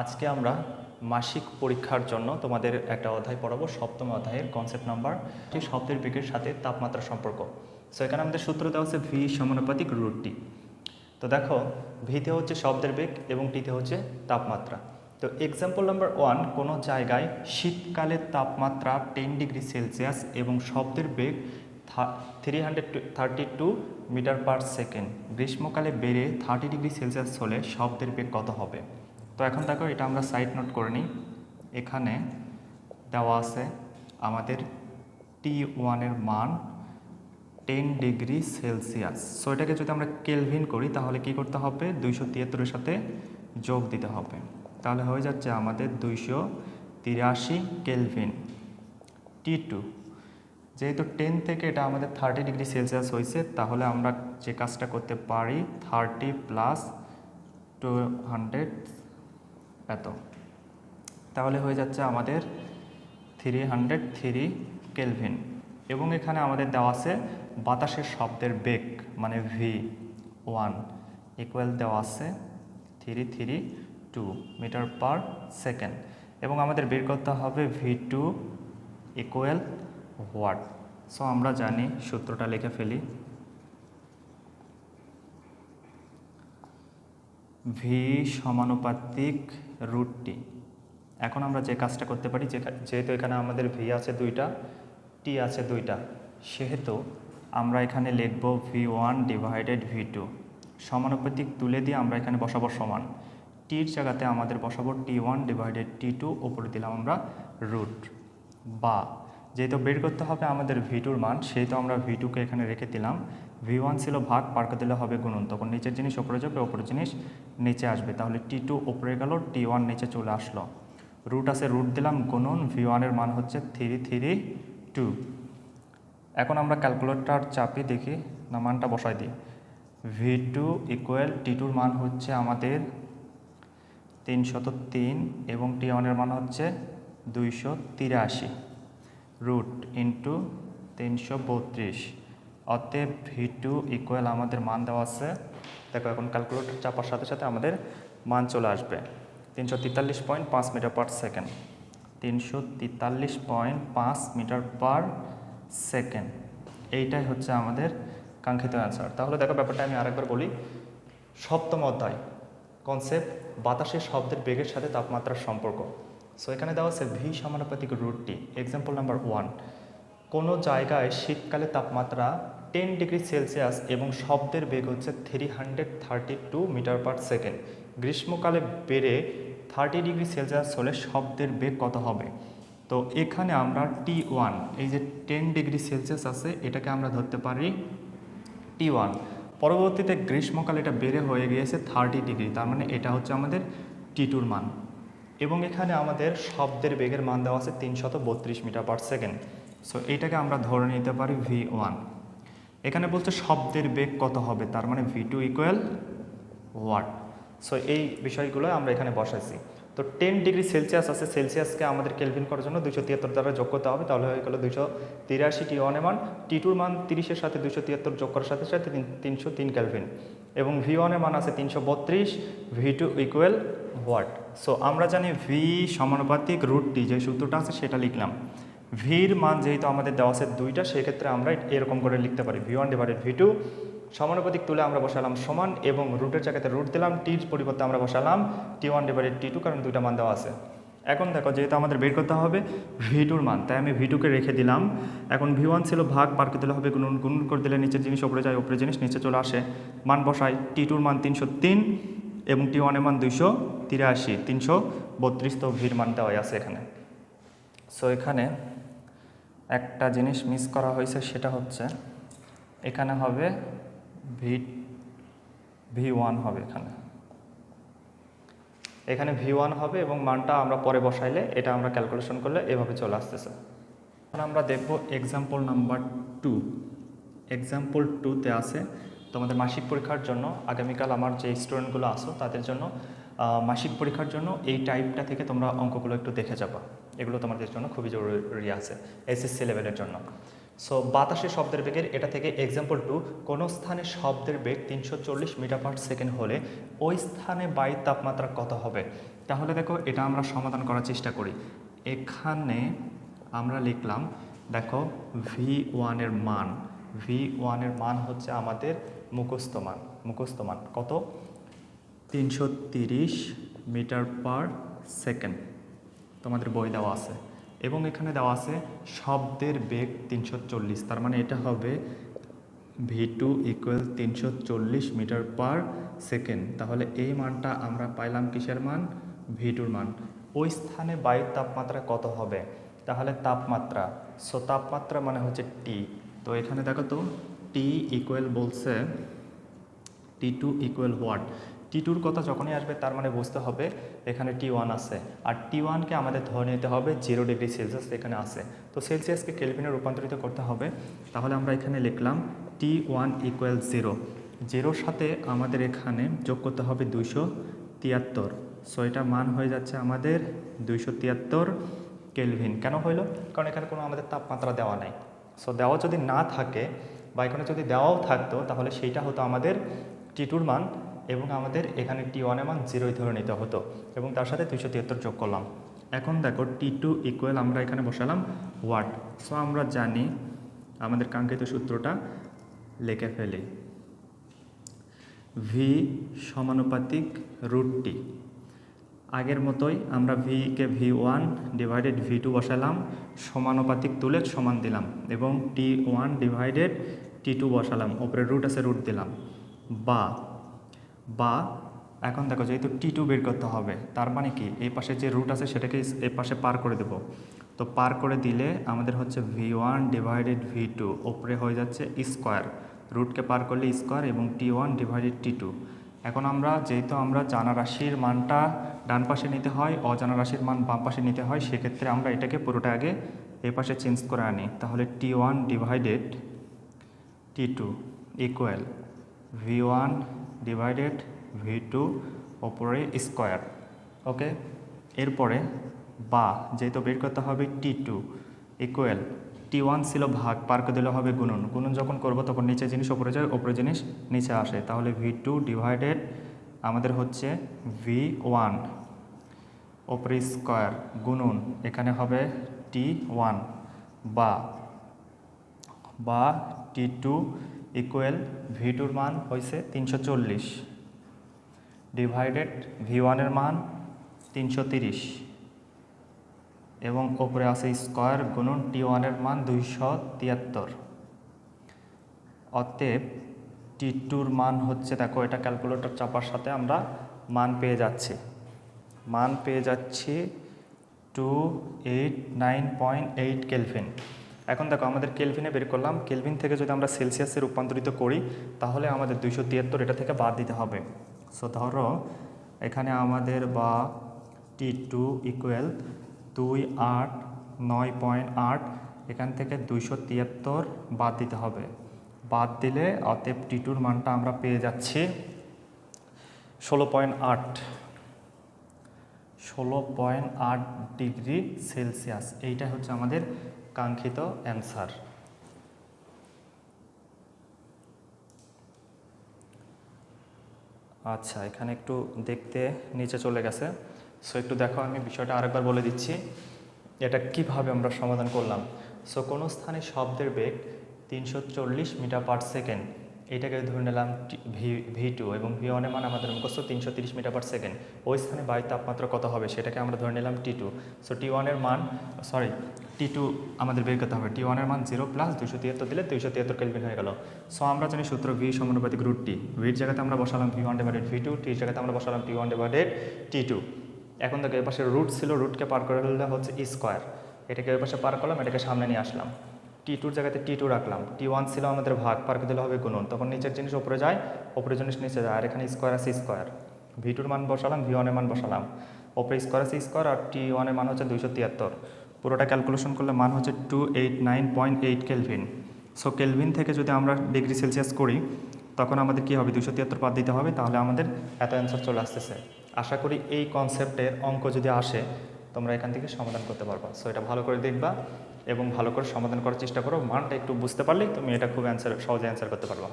আজকে আমরা মাসিক পরীক্ষার জন্য তোমাদের একটা অধ্যায় পড়াবো, সপ্তম অধ্যায়ের কনসেপ্ট নাম্বার ঠিক শব্দের বেগের সাথে তাপমাত্রা সম্পর্ক। সো এখানে আমাদের সূত্র দেওয়া হচ্ছে ভি সমানুপাতিক রুট টি তো দেখো ভিতে হচ্ছে শব্দের বেগ এবং টিতে হচ্ছে তাপমাত্রা। তো এক্সাম্পল নাম্বার ওয়ান কোনো জায়গায় শীতকালের তাপমাত্রা টেন ডিগ্রি সেলসিয়াস এবং শব্দের বেগ three hundred thirty two metre per second গ্রীষ্মকালে বেড়ে থার্টি ডিগ্রি সেলসিয়াস হলে শব্দের বেগ কত হবে? তো এখন দেখো, এটা আমরা সাইড নোট করে নিই। এখানে দেওয়া আছে আমাদের টি ওয়ানের মান টেন ডিগ্রি সেলসিয়াস সো এটাকে যদি আমরা কেলভিন করি, তাহলে কি করতে হবে? দুইশো তিয়াত্তরের সাথে যোগ দিতে হবে। তাহলে হয়ে যাচ্ছে আমাদের দুইশো তিরাশি কেলভিন টি টু যেহেতু টেন থেকে এটা আমাদের থার্টি ডিগ্রি সেলসিয়াস হয়েছে, তাহলে আমরা যে কাজটা করতে পারি থার্টি প্লাস টু হান্ড্রেড এত। তাহলে হয়ে যাচ্ছে আমাদের থ্রি হান্ড্রেড থ্রি কেলভিন এবং এখানে আমাদের দেওয়া আছে বাতাসের শব্দের বেগ মানে ভি ওয়ান ইকুয়াল দেওয়া আছে three three two metre per second এবং আমাদের বের করতে হবে V two equal what so আমরা জানি, সূত্রটা লিখে ফেলি। ভি সমানুপাতিক রুটটি। এখন আমরা যে কাজটা করতে পারি যেহেতু এখানে আমাদের ভি আছে দুইটা টি আছে দুইটা, সেহেতু আমরা এখানে লিখব V one divided V two সমানুপাতিক তুলে দিয়ে আমরা এখানে বসাবো সমান। টির জায়গাতে আমাদের বসাবো T one divided T two উপরে দিলাম আমরা রুট বা যেহেতু বের করতে হবে আমাদের ভি টুর মান, সেহেতু আমরা ভি টুকে এখানে রেখে দিলাম। ভি ওয়ান ছিল ভাগ পার্ক দিলে হবে গুণন। তখন নিচের জিনিস ওপরে যাবে ওপরের জিনিস নিচে আসবে। তাহলে টি টু উপরে গেল টি ওয়ান নিচে চলে আসলো। রুট আছে রুট দিলাম, গুণন। ভি ওয়ানের মান হচ্ছে থ্রি থ্রি টু এখন আমরা ক্যালকুলেটর চাপি দেখি, না, মানটা বসাই দিই। ভি টু ইকুয়াল টি টুর মান হচ্ছে আমাদের তিনশত তিন এবং টি ওয়ানের মান হচ্ছে দুইশো তিরাশি। রুট ইন্টু তিনশো বত্রিশ। অতএব ভি টু ইকুয়াল আমাদের মান দেওয়া আছে। দেখো এখন ক্যালকুলেটর চাপার সাথে সাথে আমাদের মান চলে আসবে। তিনশো তেতাল্লিশ পয়েন্ট পাঁচ মিটার পার সেকেন্ড তিনশো তেতাল্লিশ পয়েন্ট পাঁচ মিটার পার সেকেন্ড এইটাই হচ্ছে আমাদের কাঙ্ক্ষিত অ্যান্সার তাহলে দেখো ব্যাপারটা আমি আরেকবার বলি। সপ্তম অধ্যায়। কনসেপ্ট বাতাসের শব্দের বেগের সাথে তাপমাত্রার সম্পর্ক। সো এখানে দেওয়া আছে ভি সমানুপাতিক রুটটি। এক্সাম্পল নাম্বার ওয়ান কোনো জায়গায় শীতকালে তাপমাত্রা টেন ডিগ্রি সেলসিয়াস এবং শব্দের বেগ হচ্ছে three hundred thirty two metre per second গ্রীষ্মকালে বেড়ে থার্টি ডিগ্রি সেলসিয়াস হলে শব্দের বেগ কত হবে? তো এখানে আমরা টি ওয়ান এই যে টেন ডিগ্রি সেলসিয়াস আছে, এটাকে আমরা ধরতে পারি টি ওয়ান পরবর্তীতে গ্রীষ্মকালে এটা বেড়ে হয়ে গিয়েছে থার্টি ডিগ্রি তার মানে এটা হচ্ছে আমাদের টি টুর মান। এবং এখানে আমাদের শব্দের বেগের মান দেওয়া আছে তিনশত বত্রিশ মিটার পার সেকেন্ড। সো এইটাকে আমরা ধরে নিতে পারি ভি ওয়ান এখানে বলছে শব্দের বেগ কত হবে? তার মানে V two equal what so এই বিষয়গুলো আমরা এখানে বসাইছি। তো টেন ডিগ্রি সেলসিয়াস আছে, সেলসিয়াসকে আমাদের কেলভিন করার জন্য দুশো তিয়াত্তর দ্বারা যোগ করতে হবে, তাহলে হয়ে গেলো দুশো তিরাশি টি ওয়ানের মান। টি টুর মান তিরিশের সাথে দুশো তিয়াত্তর যোগ করার সাথে সাথে তিনশো তিন ক্যালভিন এবং ভি ওয়ানের মান আছে তিনশো বত্রিশ V two equal what so আমরা জানি ভি সমানুপাতিক রুট টি যে সূত্রটা আছে সেটা লিখলাম। ভির মান যেহেতু আমাদের দেওয়া আছে দুইটা, সেক্ষেত্রে আমরা এরকম করে লিখতে পারি। V one divided V two সমানুপাতিক তুলে আমরা বসালাম সমান এবং রুটের জায়গাতে রুট দিলাম টির পরিবর্তে আমরা বসালাম T one divided T two কারণ দুইটা মান দেওয়া আছে। এখন দেখো, যেহেতু আমাদের বের করতে হবে ভি টুর মান, তাই আমি ভি টুকে রেখে দিলাম। এখন ভি ওয়ান ছিল ভাগ পার্কে দিলে হবে গুণন গুণন করে দিলে নিচের জিনিস ওপরে যায় ওপরে জিনিস নিচে চলে আসে। মান বসাই টি টুর মান তিনশো তিন এবং টি ওয়ানের মান দুইশো তিরাশি, তিনশো বত্রিশ তো ভির মান দেওয়াই আছে এখানে। সো এখানে একটা জিনিস মিস করা হয়েছে সেটা হচ্ছে এখানে হবে ভি ভি ওয়ান হবে এখানে। এখানে ভি ওয়ান হবে এবং মানটা আমরা পরে বসাইলে এটা আমরা ক্যালকুলেশন করলে এভাবে চলে আসতেছে। এখন আমরা দেখব এক্সাম্পল নাম্বার টু এক্সাম্পল টুতে আছে তোমাদের মাসিক পরীক্ষার জন্য। আগামীকাল আমার যে স্টুডেন্টগুলো আসো তাদের জন্য মাসিক পরীক্ষার জন্য এই টাইপটা থেকে তোমরা অঙ্কগুলো একটু দেখে যাবা। এগুলো তোমাদের জন্য খুবই জরুরি আছে এসএসসি লেভেলের জন্য। সো বাতাসে শব্দের বেগের এটা থেকে এক্সাম্পল টু কোনো স্থানে শব্দের বেগ তিনশো চল্লিশ মিটার পার সেকেন্ড হলে ওই স্থানে বায়ুর তাপমাত্রা কত হবে? তাহলে দেখো, এটা আমরা সমাধান করার চেষ্টা করি। এখানে আমরা লিখলাম, দেখো ভি ওয়ানের মান ভি ওয়ানের মান হচ্ছে আমাদের মুখস্থ মান মুখস্থ মান কত? তিনশো তিরিশ মিটার পার সেকেন্ড। তোমাদের বই দেওয়া আছে। এবং এখানে দেওয়া আছে, শব্দের বেগ তিনশো চল্লিশ। তার মানে এটা হবে ভি টু ইকুয়াল তিনশো চল্লিশ মিটার পার সেকেন্ড। তাহলে এই মানটা আমরা পাইলাম কিসের মান? ভি টুর মান। ওই স্থানে বায়ুর তাপমাত্রা কত হবে? তাহলে তাপমাত্রা। সো তাপমাত্রা মানে হচ্ছে টি তো এখানে দেখো তো টি ইকুয়াল বলছে T two equal what T টুর কথা যখনই আসবে, তার মানে বুঝতে হবে এখানে টি ওয়ান আছে। আর টি ওয়ানকে আমাদের ধরে নিতে হবে জিরো ডিগ্রি সেলসিয়াস এখানে আছে। তো সেলসিয়াসকে কেলভিনে রূপান্তরিত করতে হবে। তাহলে আমরা এখানে লিখলাম টি ওয়ান ইকুয়াল জিরো জিরোর সাথে আমাদের এখানে যোগ করতে হবে দুইশো তিয়াত্তর। সো এটা মান হয়ে যাচ্ছে আমাদের দুইশো তিয়াত্তর কেলভিন কেন হইল? কারণ এখানে কোনো আমাদের তাপমাত্রা দেওয়া নাই। সো দেওয়া যদি না থাকে বা এখানে যদি দেওয়াও থাকতো, তাহলে সেইটা হতো আমাদের টি টুর মান। এবং আমাদের এখানে টি ওয়ানের মান জিরোই ধরে নিতে হতো এবং তার সাথে দুইশো তিয়াত্তর যোগ করলাম। এখন দেখো টি টু ইকুয়াল আমরা এখানে বসালাম ওয়াট সো আমরা জানি আমাদের কাঙ্ক্ষিত সূত্রটা লিখে ফেলি। ভি সমানুপাতিক রুট টি আগের মতোই আমরা V K V one divided V two বসালাম, সমানুপাতিক তুলে সমান দিলাম এবং T one divided T two বসালাম। ওপরে রুট আছে রুট দিলাম। বা বা এখন দেখো যেহেতু টি টু বের করতে হবে, তার মানে কি? এই পাশে যে রুট আছে সেটাকে এই পাশে পার করে দেব। তো পার করে দিলে আমাদের হচ্ছে V one divided V two ওপরে হয়ে যাচ্ছে স্কোয়ার রুটকে পার করলে স্কোয়ার এবং T one divided T two এখন আমরা যেহেতু আমরা জানা রাশির মানটা ডান পাশে নিতে হয়, অজানা রাশির মান বাম পাশে নিতে হয়, সেক্ষেত্রে আমরা এটাকে পুরোটা আগে এ পাশে চেঞ্জ করে আনি। তাহলে T one divided T two equal V one divided V two ওপরে স্কোয়ার ওকে এরপরে বা যেহেতু বের করতে হবে T two equal T one ছিল ভাগ, পার করে দিলে হবে গুণন। গুণন যখন করব তখন নিচে জিনিস ওপরে যায় ওপরে জিনিস নিচে আসে। তাহলে ভি টু ডিভাইডেড আমাদের হচ্ছে ভি ওয়ান ওপরে স্কোয়ার গুণন এখানে হবে টি ওয়ান বা বা টি টু ইকুয়াল ভি টুর মান হয়েছে তিনশো চল্লিশ। ডিভাইডেড ভি ওয়ানের মান তিনশো তিরিশ। এবং ওপরে আছে স্কোয়ার গুণন টি ওয়ানের মান দুইশো তিয়াত্তর। অতএব টি টুর মান হচ্ছে, দেখো, এটা ক্যালকুলেটর চাপার সাথে আমরা মান পেয়ে যাচ্ছি। মান পেয়ে যাচ্ছি two eight nine point eight kelvin এখন দেখো, আমাদের কেলভিনে বের করলাম। কেলভিন থেকে যদি আমরা সেলসিয়াসে রূপান্তরিত করি, তাহলে আমাদের দুইশো তিয়াত্তর এটা থেকে বাদ দিতে হবে। সো ধরো, এখানে আমাদের বা টি টু ইকুয়াল দুই আট নয় পয়েন্ট আট, এখান থেকে দুইশো তিয়াত্তর বাদ দিতে হবে। বাদ দিলে অতএব টি টুর মানটা আমরা পেয়ে যাচ্ছি ষোলো পয়েন্ট আট। ষোলো পয়েন্ট আট ডিগ্রি সেলসিয়াস এইটা হচ্ছে আমাদের কাঙ্ক্ষিত অ্যান্সার। আচ্ছা এখানে একটু দেখতে নিচে চলে গেছে। সো একটু দেখো, আমি বিষয়টা আরেকবার বলে দিচ্ছি। এটা কীভাবে আমরা সমাধান করলাম? সো কোনো স্থানে শব্দের বেগ তিনশো চল্লিশ মিটার পার সেকেন্ড। এটাকে ধরে নিলাম ভি ভি টু এবং ভি ওয়ানের মান আমাদের মুখস্থ তিনশো তিরিশ মিটার পার সেকেন্ড ওই স্থানে বায়ুর তাপমাত্রা কত হবে সেটাকে আমরা ধরে নিলাম টি টু সো টি ওয়ানের মান সরি টি টু আমাদের বের করতে হবে। টি ওয়ানের মান জিরো প্লাস দুশো তিয়াত্তর দিলে দুইশো তিয়াত্তর কেলভিন হয়ে গেল। সো আমরা জানি সূত্র ভি সমানুপাতিক রুট টি ভির জায়গাতে আমরা বসালাম V one divided V two টির জায়গাতে আমরা বসালাম T one divided T two এখন দেখো এর পাশে রুট ছিল রুটকে পার করে হচ্ছে স্কোয়ার এটাকে এর পাশে পার করলাম, এটাকে সামনে নিয়ে আসলাম। টি টুর জায়গাতে টি টু রাখলাম। টি ওয়ান ছিল আমাদের ভাগ, পার করে দিলে হবে গুণন। তখন নিচের জিনিস ওপরে যায় উপরে জিনিস নিচে যায়, আর এখানে স্কোয়ার আছে স্কোয়ার ভি টুর মান বসালাম ভি ওয়ানের মান বসালাম। ওপরে স্কোয়ার আছে স্কোয়ার আর টি ওয়ানের মান হচ্ছে দুইশো তিয়াত্তর। পুরোটা ক্যালকুলেশন করলে মান হচ্ছে two eight nine point eight kelvin so kelvin থেকে যদি আমরা ডিগ্রি সেলসিয়াস করি, তখন আমাদের কী হবে? দুশো তিয়াত্তর বাদ দিতে হবে, তাহলে আমাদের এত অ্যান্সার চলে আসতেছে। আশা করি এই কনসেপ্টের অঙ্ক যদি আসে তোমরা এখান থেকে সমাধান করতে পারবা। সো এটা ভালো করে দেখবা এবং ভালো করে সমাধান করার চেষ্টা করো। মানটা একটু বুঝতে পারলেই তুমি এটা খুব অ্যান্সার সহজে অ্যান্সার করতে পারবা।